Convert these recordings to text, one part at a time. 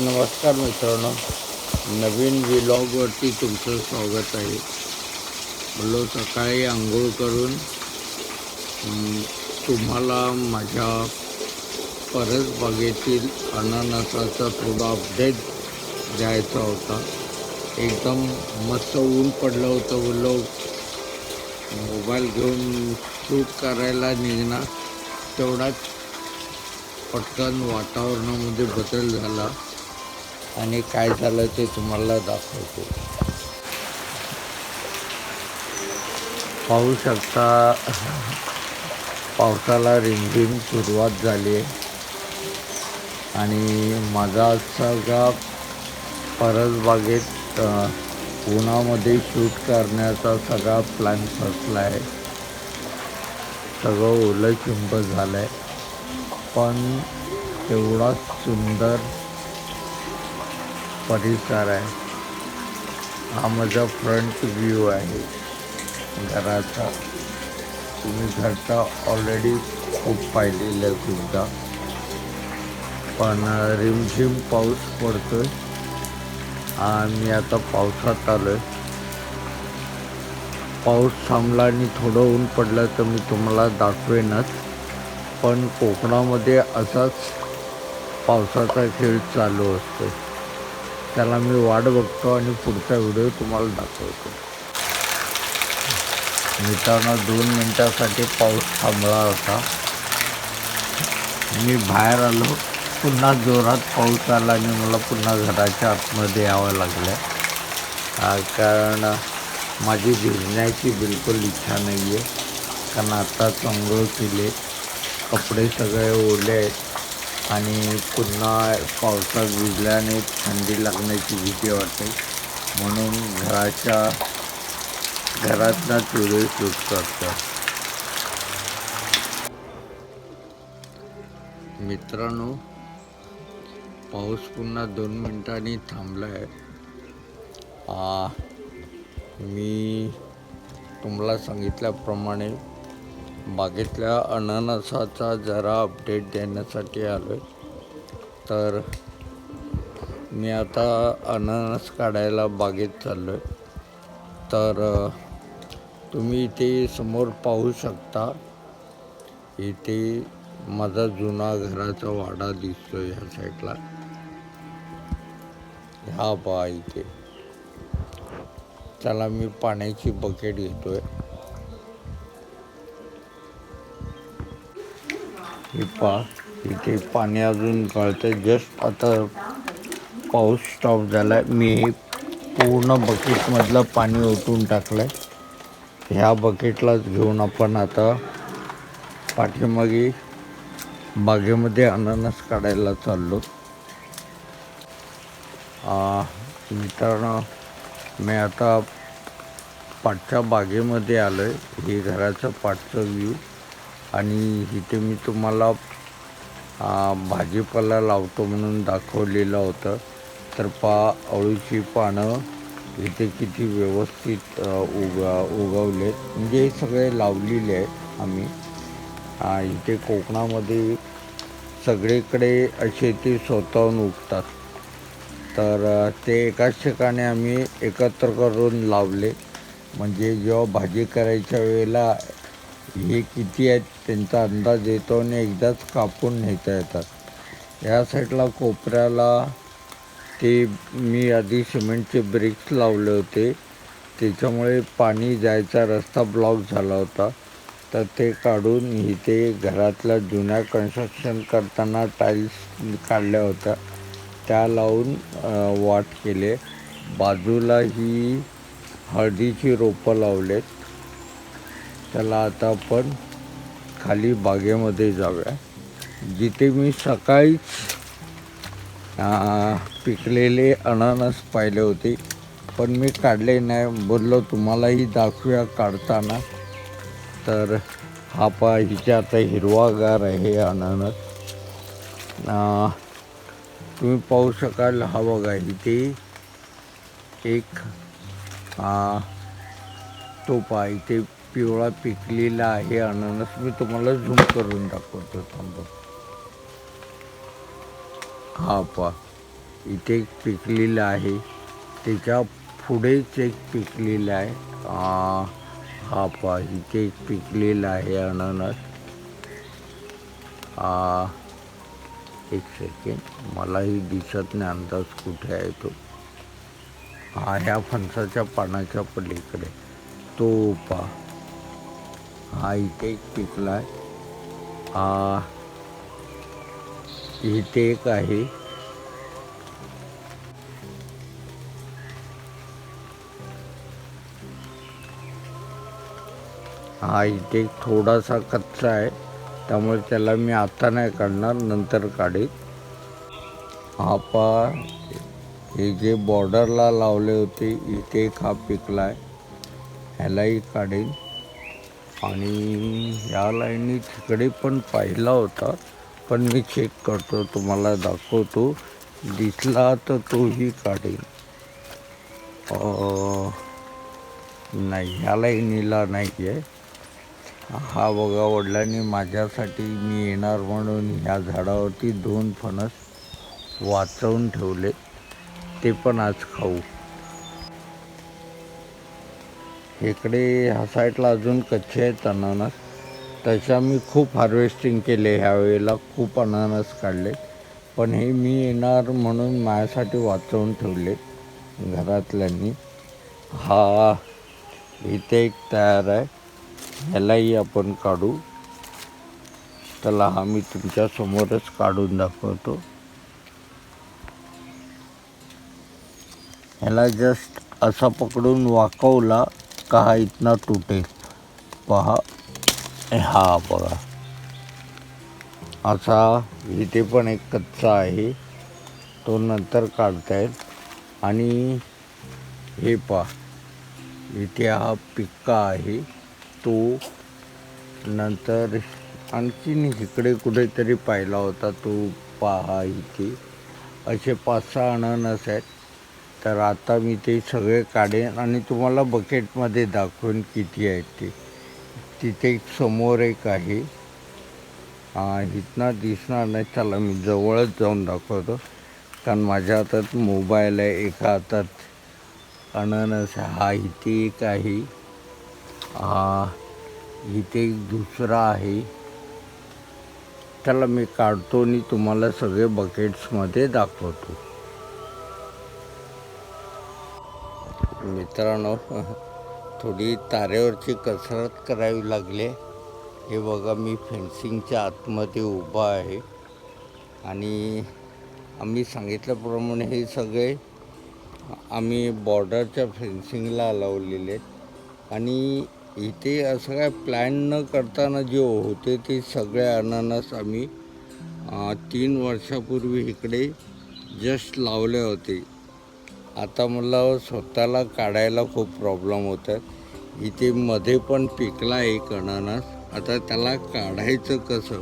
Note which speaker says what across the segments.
Speaker 1: नमस्कार मित्रांनो नवीन व्लॉगवरती तुमचं स्वागत आहे. बोललो सकाळी आंघोळ करून तुम्हाला माझ्या परसबागेतील अननसाचा थोडा अपडेट द्यायचा होता. एकदम मस्त ऊन पडलं होतं बोललो. मोबाईल घेऊन शूट करायला निघणार. तेवढाच पटकन वातावरणामध्ये बदल झाला. आणि काय झालं ते तुम्हाला दाखवतो. पाहू शकता पावसाला रिमझिम सुरुवात झाली आहे. आणि माझा सगळा परसबागेत उन्हामध्ये शूट करण्याचा सगळा प्लॅन फसला आहे. सगळं ओलं चिंब झालं आहे पण एवढा सुंदर परिसर आहे. हा माझा फ्रंट व्ह्यू आहे. घराचा. तुम्ही घरचा ऑलरेडी खूप पाहिलेलं आहे खूपदा. पण रिमझिम पाऊस पडतोय. मी आता पावसात आलो आहे पाऊस थांबला आणि थोडं ऊन पडलं तर मी तुम्हाला दाखवेनच. पण कोकणामध्ये असाच पावसाचा खेळ चालू असतो त्याला मी वाट बघतो आणि पुढचा व्हिडिओ तुम्हाला दाखवतो. मित्रांनो दोन मिनटासाठी पाऊस थांबला होता. मी बाहेर आलो. पुन्हा जोरात पाऊस आला आणि मला पुन्हा घराच्या आतमध्ये यावं लागलं. कारण माझी भिजण्याची बिलकुल इच्छा नाही आहे कारण आता चंगळ केले. कपडे सगळे ओले आहेत. आणि पुन्हा पावसात भिजल्याने थंडी लागण्याची भीती वाटते. म्हणून घराच्या घरातला व्हिडिओ शूट करतो मित्रांनो पाऊस पुन्हा दोन मिनिटांनी थांबला आहे मी तुम्हाला सांगितल्याप्रमाणे बागेतल्या अननसाचा जरा अपडेट देण्यासाठी आलो आहे तर मी आता अननस काढायला बागेत चाललो आहे तर तुम्ही इथे समोर पाहू शकता इथे माझा जुना घराचा वाडा दिसतो ह्या साईडला. हा पहा इथे. त्याला मी पाण्याची बकेट घेतो आहे हे पा इथे पाणी अजून गळतं जस्ट आता पाऊस स्टॉप झाला आहे मी हे पूर्ण बकेटमधलं पाणी ओतून टाकलं आहे ह्या बकेटलाच घेऊन आपण आता पाठीमागे बागेमध्ये अननस काढायला चाललो. मित्रांनो मी आता पाठच्या बागेमध्ये आलो आहे हे घराचं पाठचं व्ह्यू आणि इथे मी तुम्हाला भाजीपाला लावतो म्हणून दाखवलेलं होतं. तर पा अळूची पानं इथे किती व्यवस्थित उगा उगवलेत. म्हणजे हे सगळे लावलेले आहेत आम्ही. इथे कोकणामध्ये सगळीकडे असे ते स्वतःहून उगतात. तर ते एकाच ठिकाणी आम्ही एकत्र करून लावले. म्हणजे जेव्हा भाजी करायच्या वेळेला हे किती आहेत त्यांचा अंदाज येतो आणि एकदाच कापून नेता येतात. या साईडला कोपऱ्याला ते मी आधी सिमेंटचे ब्रिक्स लावले होते. त्याच्यामुळे पाणी जायचा रस्ता ब्लॉक झाला होता. तर ते काढून इथे घरातल्या जुन्या कन्स्ट्रक्शन करताना टाईल्स काढल्या होत्या. त्या लावून वाट केले. बाजूला ही हळदीची रोपं लावलेत. त्याला आता आपण खाली बागेमध्ये जाऊया. जिथे मी सकाळीच पिकलेले अननस पाहिले होते. पण मी काढले नाही. बोललो तुम्हालाही दाखवूया काढताना. तर हा पा हिच्या आता हिरवागार आहे अननस. तुम्ही पाहू शकाल हा बघा इथे एक आ, तो पहा इथे पिवळा पिकलेला आहे अननस मी तुम्हाला झूम करून दाखवतो थांबा. हा पहा. इथे एक पिकलेलं आहे. त्याच्या पुढेच एक पिकलेलं आहे. हा पहा. इथे एक पिकलेला आहे अननस आ, एक सेकंड मलाही दिसत नाही अंदाज कुठे आहे तो. हा ह्या फणसाच्या पानाच्या पलीकडे. तो पा हा इथे एक पिकला आहे. हा इथे एक आहे हा इथे एक थोडासा कच्चा आहे त्यामुळे त्याला मी आता नाही काढणार नंतर काढेल. हा पा हे जे बॉर्डरला लावले होते इथे एक हा पिकला आहे ह्यालाही काढेन आणि या लाईनी तिकडे पण पाहिला होता. पण मी चेक करतो तुम्हाला दाखवतो. दिसला तर तोही काढेन. नाही ह्या लाईनीला नाही आहे हा बघा वडिलांनी माझ्यासाठी मी येणार म्हणून ह्या झाडावरती दोन फणस वाचवून ठेवले. ते पण आज खाऊ. इकडे ह्या साईडला अजून कच्चे आहेत अननस. तशा मी खूप हार्वेस्टिंग केले ह्या वेळेला खूप अननस काढले. पण हे मी येणार म्हणून माझ्यासाठी वाचवून ठेवले घरातल्यांनी. हा इथे एक तयार आहे. ह्यालाही आपण काढू. त्याला हा मी तुमच्यासमोरच काढून दाखवतो. ह्याला जस्ट असा पकडून वाकवला. का इतना तुटेल पहा. हा बघा. असा इथे पण एक कच्चा आहे. तो नंतर काढतायत. आणि हे पहा. इथे हा पिक्का आहे. तो नंतर आणखीन इकडे कुठेतरी पाहिला होता. तो पहा इथे. असे पाच सहा अननस आहेत. तर आता मी ते सगळे काढेन आणि तुम्हाला बकेटमध्ये दाखवेन किती आहेत ते. तिथे एक समोर एक आहे. इथनं दिसणार नाही. चला मी जवळच जाऊन दाखवतो. कारण माझ्या हातात मोबाईल आहे एका हातात अननस हा इथे एक आहे. इथे एक दुसरा आहे. त्याला मी काढतो आणि तुम्हाला सगळे बकेट्समध्ये दाखवतो. मित्रांनो थोडी तारेवरची कसरत करावी लागली. हे बघा मी फेन्सिंगच्या आतमध्ये उभा आहे. आणि आम्ही सांगितल्याप्रमाणे हे सगळे आम्ही बॉर्डरच्या फेन्सिंगला लावलेले आहेत. आणि इथे असं काय प्लॅन न करताना जे होते ते सगळे अननस आम्ही तीन वर्षापूर्वी इकडे जस्ट लावले होते. आता मला स्वतःला काढायला खूप प्रॉब्लेम होतात इथे मध्ये पण पिकला एक अननस. आता त्याला काढायचं कसं?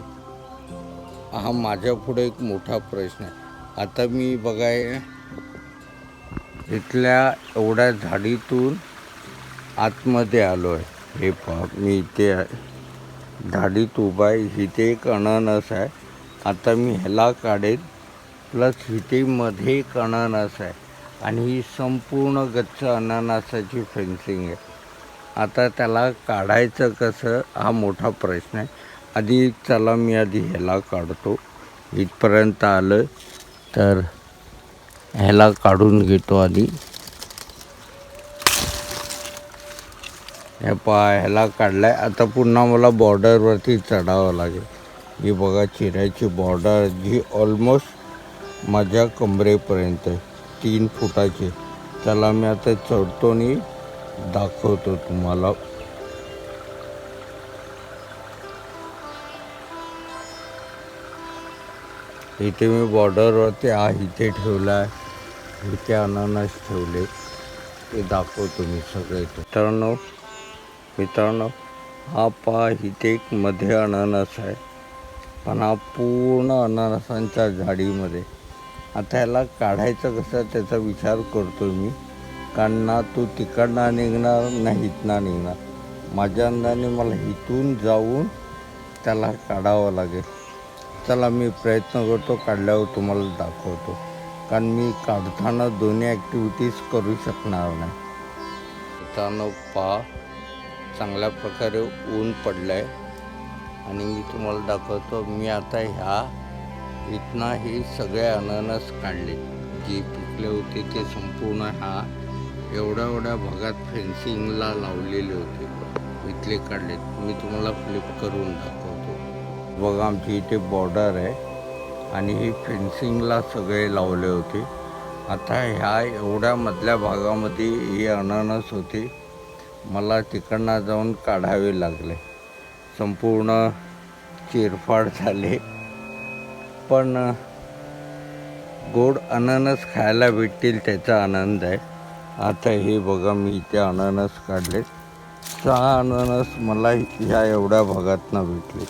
Speaker 1: हा माझ्यापुढे एक मोठा प्रश्न आहे. आता मी बघाय इथल्या एवढ्या झाडीतून आतमध्ये आलो आहे हे पहा मी इथे झाडीत उभा आहे. इथे एक अननस आहे. आता मी ह्याला काढेन. प्लस इथे मध्ये एक अननस आहे. आणि ही संपूर्ण गच्च अननसाची फेन्सिंग आहे. आता त्याला काढायचं कसं हा मोठा प्रश्न आहे. आधी चला मी आधी ह्याला काढतो. इथपर्यंत आलं तर ह्याला काढून घेतो आधी. हे पहा ह्याला आहे आता पुन्हा मला बॉर्डरवरती चढावं लागेल. ही बघा चिऱ्याची बॉर्डर जी ऑलमोस्ट माझ्या कमरेपर्यंत आहे. तीन फुटाचे. त्याला मी आता चढतो आणि दाखवतो तुम्हाला. इथे मी बॉर्डरवरती हा इथे ठेवला आहे इथे अननस ठेवले. ते दाखवतो मी सगळे मित्रांनो मित्रांनो हा पा इथे एक मध्ये अननस आहे. पण हा पूर्ण अननसांच्या झाडीमध्ये. आता ह्याला काढायचं कसं त्याचा विचार करतो मी. कारण ना तू तिकडनं निघणार ना इथनं निघणार. माझ्या अंदाने मला इथून जाऊन त्याला काढावं लागेल. चला मी प्रयत्न करतो काढल्यावर तुम्हाला दाखवतो. कारण मी काढताना दोन्ही ॲक्टिव्हिटीज करू शकणार नाही. मित्रांनो पहा चांगल्या प्रकारे ऊन पडलं आहे आणि मी तुम्हाला दाखवतो मी आता ह्या इथनं हे सगळे अननस काढले. जे पिकले होते ते संपूर्ण हा एवढ्या एवढ्या भागात फेन्सिंगला लावलेले होते. इथले काढलेत मी तुम्हाला फ्लिप करून दाखवतो. बघा आमची इथे बॉर्डर आहे. आणि ही फेन्सिंगला सगळे लावले होते. आता ह्या एवढ्या मधल्या भागामध्ये हे अननस होते. मला तिकडनं जाऊन काढावे लागले. संपूर्ण चिरफाड झाले. पण गोड अननस खायला भेटतील त्याचा आनंद आहे. आता हे बघा मी इथे अननस काढले. सहा अननस मला ह्या एवढ्या भागातनं भेटले.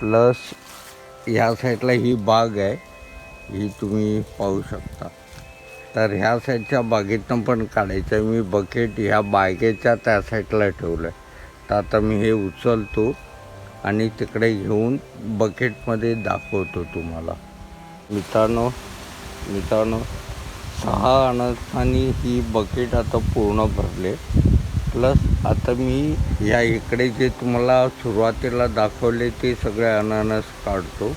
Speaker 1: प्लस ह्या साईडला ही बाग आहे. ही तुम्ही पाहू शकता. तर ह्या साईडच्या बागेतनं पण काढायचं आहे. मी बकेट ह्या बागेच्या त्या साईडला ठेवलं आहे तर आता मी हे उचलतो. आणि तिकडे घेऊन बकेटमध्ये दाखवतो तुम्हाला. मित्रांनो मित्रांनो सहा अनसानी ही बकेट आता पूर्ण भरले. प्लस आता मी या इकडे जे तुम्हाला सुरुवातीला दाखवले ते सगळे अननस काढतो.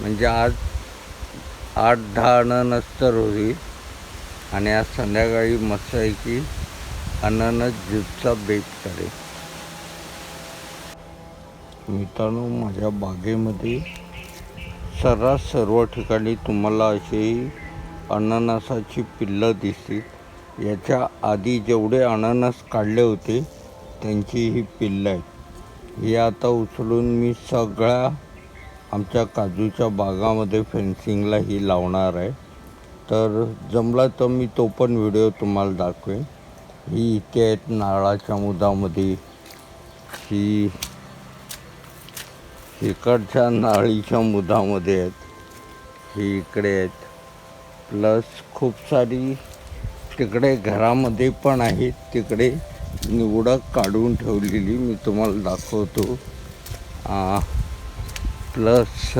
Speaker 1: म्हणजे आज आठ दहा अननस तर होईल. आणि आज संध्याकाळी मस्त आहे की अननस ज्यूसचा बेक करेल. मित्रांनो माझ्या बागेमध्ये सर्रास सर्व ठिकाणी तुम्हाला अशी अननसाची पिल्लं दिसतील. याच्या आधी जेवढे अननस काढले होते त्यांची ही पिल्लं आहेत. ही आता उचलून मी सगळ्या आमच्या काजूच्या बागामध्ये फेन्सिंगला ही लावणार आहे. तर जमला तर मी तो पण व्हिडिओ तुम्हाला दाखवेन. ही इथे आहेत नारळाच्या मुदामध्ये. ही इकडच्या नाळीच्या मुदामध्ये आहेत. ही इकडे आहेत. प्लस खूप सारी तिकडे घरामध्ये पण आहेत. तिकडे निवडक काढून ठेवलेली मी तुम्हाला दाखवतो. प्लस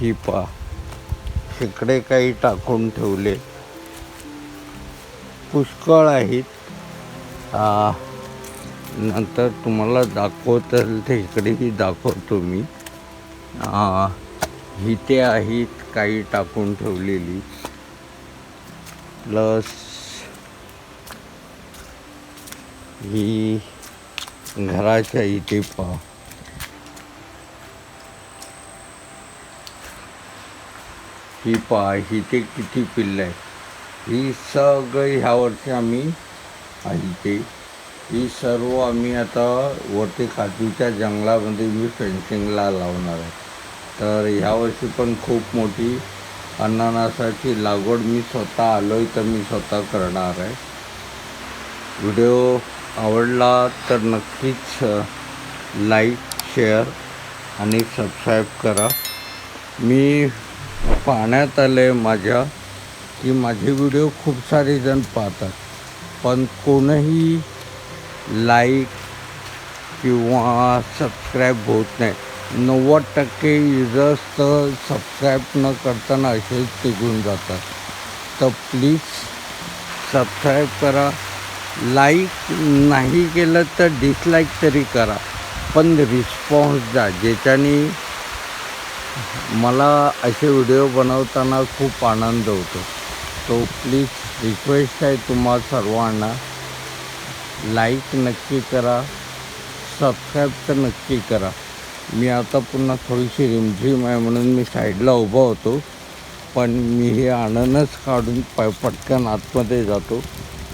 Speaker 1: ही पा तिकडे काही टाकून ठेवले. पुष्कळ आहेत. नंतर तुम्हाला दाखवतं ते इकडेही दाखवतो मी. इथे आहेत काही टाकून ठेवलेली. प्लस ही घराच्या इथे पहा ही पहा इथे किती पिल्लं आहे ही सगळी ह्या वर्षी आम्ही इथे ही सर्व आम्ही आता वरती काजूच्या जंगलामध्ये मी फेन्सिंगला लावणार आहे. तर ह्या वर्षी पण खूप मोठी अननसाची लागवड मी स्वतः आलो आहे तर मी स्वतः करणार आहे. व्हिडिओ आवडला तर नक्कीच लाईक शेअर आणि सबस्क्राईब करा. मी पाहण्यात आले माझ्या की माझे व्हिडिओ खूप सारे जण पाहतात. पण कोणही लाईक किंवा सबस्क्राईब होत नाही. नव्वद टक्के युजर्स तर सबस्क्राईब न करताना असेच टिकून जातात. तर प्लीज सबस्क्राईब करा. लाईक नाही केलं तर डिसलाईक तरी करा. पण रिस्पॉन्स द्या. ज्याच्याने मला असे व्हिडिओ बनवताना खूप आनंद होतो. तो प्लीज रिक्वेस्ट आहे तुम्हा सर्वांना. लाईक नक्की करा सबस्क्राईब तर नक्की करा. मी आता पुन्हा थोडीशी रिमझिम आहे म्हणून मी साईडला उभा होतो पण मी हे अननस काढून प पटकन आतमध्ये जातो.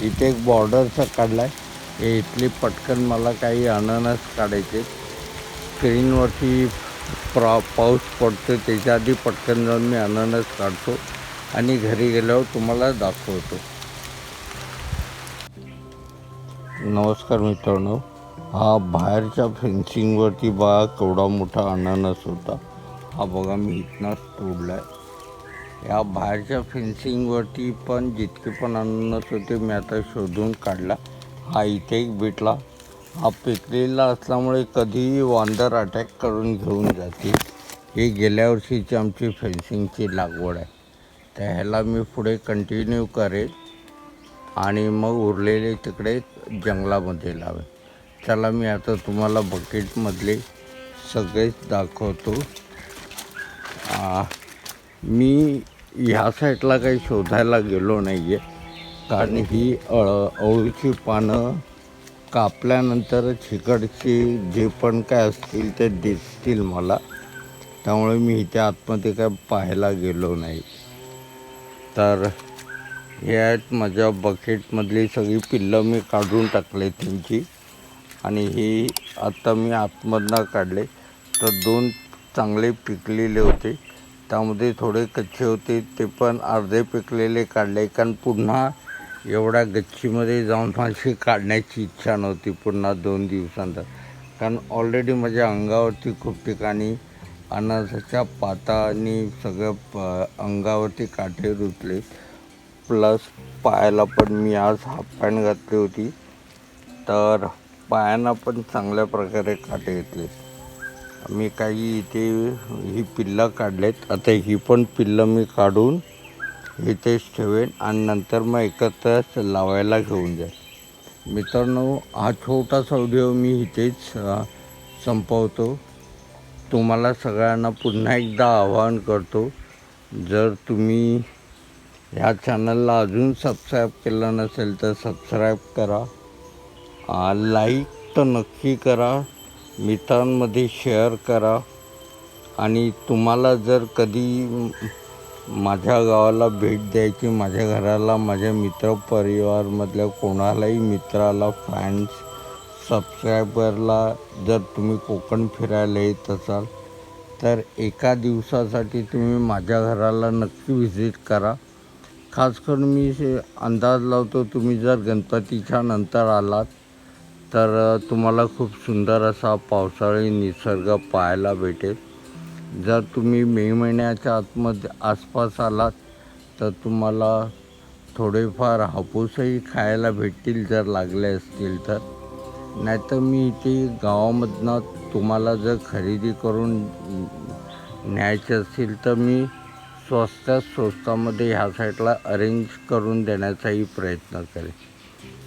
Speaker 1: इथे एक बॉर्डरचा काढला आहे हे इथली पटकन मला काही अननस काढायचे. स्क्रीनवरती प्रा पाऊस पडतो त्याच्या आधी पटकन जाऊन मी अननस काढतो. आणि घरी गेल्यावर तुम्हाला दाखवतो. नमस्कार मित्रांनो. हा बाहेरच्या फेन्सिंगवरती बघा केवढा मोठा अननस होता. हा बघा मी इथनंच तोडला आहे या बाहेरच्या फेन्सिंगवरती पण जितके पण अननस होते मी आता शोधून काढला. हा इथे एक भेटला. हा पिकलेला असल्यामुळे कधीही वांदर अटॅक करून घेऊन जाते. ही गेल्या वर्षीची आमची फेन्सिंगची लागवड आहे. तर ह्याला मी पुढे कंटिन्यू करेल. आणि मग उरलेले तिकडे जंगलामध्ये लावे. चला मी आता तुम्हाला बकेटमधले सगळेच दाखवतो. मी ह्या साईडला काही शोधायला गेलो नाही आहे कारण ही अळ अळूची पानं कापल्यानंतरच चिकडची जे पण काय असतील ते दिसतील मला. त्यामुळे मी इथे आतमध्ये काय पाहायला गेलो नाही. तर हे आहेत माझ्या बकेटमधली सगळी पिल्लं मी काढून टाकले त्यांची. आणि ही आत्ता मी आतमधनं काढले. तर दोन चांगले पिकलेले होते. त्यामध्ये थोडे कच्चे होते. ते पण अर्धे पिकलेले काढले. कारण पुन्हा एवढ्या गच्चीमध्ये जाऊन माझी काढण्याची इच्छा नव्हती पुन्हा दोन दिवसानंतर. कारण ऑलरेडी माझ्या अंगावरती खूप ठिकाणी अनासाच्या पाता आणि सगळं प अंगावरती काठे रुतले. प्लस पायाला पण मी आज हाफ पॅन्ट घातली होती. तर पायांना पण चांगल्या प्रकारे काटे घेतले. मी काही इथे ही पिल्लं काढलेत. आता ही पण पिल्लं मी काढून इथेच ठेवेन आणि नंतर मग एकत्रच लावायला घेऊन जाईल मित्रांनो हा छोटासा व्हिडिओ मी इथेच संपवतो. तुम्हाला सगळ्यांना पुन्हा एकदा आवाहन करतो. जर तुम्ही ह्या चॅनलला अजून सबस्क्राईब केलं नसेल तर सबस्क्राईब करा. लाईक तर नक्की करा. मित्रांमध्ये शेअर करा. आणि तुम्हाला जर कधी माझ्या गावाला भेट द्यायची माझ्या घराला माझ्या मित्रपरिवारमधल्या कोणालाही मित्राला फॅन्स सबस्क्रायबरला जर तुम्ही कोकण फिरायला येत असाल तर एका दिवसासाठी तुम्ही माझ्या घराला नक्की व्हिजिट करा. खास करून मी अंदाज लावतो तुम्ही जर गणपतीच्या नंतर आलात तर तुम्हाला खूप सुंदर असा पावसाळी निसर्ग पाहायला भेटेल. जर तुम्ही मे महिन्याच्या आतमध्ये आसपास आलात तर तुम्हाला थोडेफार हापूसही खायला भेटतील जर लागले असतील तर. नाहीतर मी इथे गावामधनं तुम्हाला जर खरेदी करून न्यायचे असतील तर मी स्वस्तात स्वस्तामध्ये ह्या साईडला अरेंज करून देण्याचाही प्रयत्न करेन.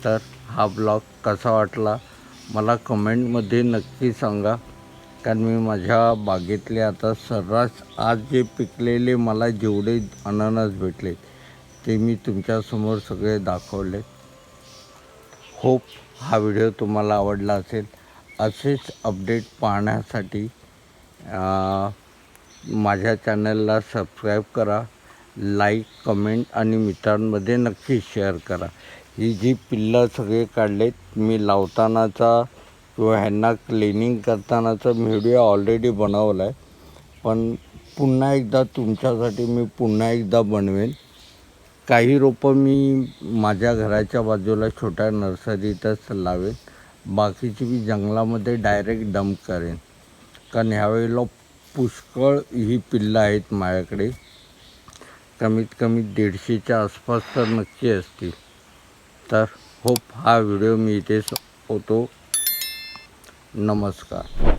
Speaker 1: तर हा ब्लॉग कसा वाटला मला कमेंटमध्ये नक्की सांगा. कारण मी माझ्या बागेतले आता सर्रास आज जे पिकलेले मला जेवढे अननस भेटले ते मी तुमच्यासमोर सगळे दाखवले. होप हा व्हिडिओ तुम्हाला आवडला असेल. असेच अपडेट पाहण्यासाठी माझ्या चॅनलला सबस्क्राईब करा लाईक कमेंट आणि मित्रांमध्ये नक्की शेअर करा. ही जी पिल्लं सगळे काढलेत मी लावतानाचा किंवा ह्यांना क्लिनिंग करतानाचा व्हिडिओ ऑलरेडी बनवला आहे पण पुन्हा एकदा तुमच्यासाठी मी पुन्हा एकदा बनवेन. काही रोपं मी माझ्या घराच्या बाजूला छोट्या नर्सरीतच लावेन. बाकीची मी जंगलामध्ये डायरेक्ट डंप करेन. कारण ह्यावेळेला पुष्कळ ही पिल्लं आहेत माझ्याकडे. कमीत कमी दीडशेच्या आसपास तर नक्की असतील. तर होप हा व्हिडिओ मी इथे होतो. नमस्कार.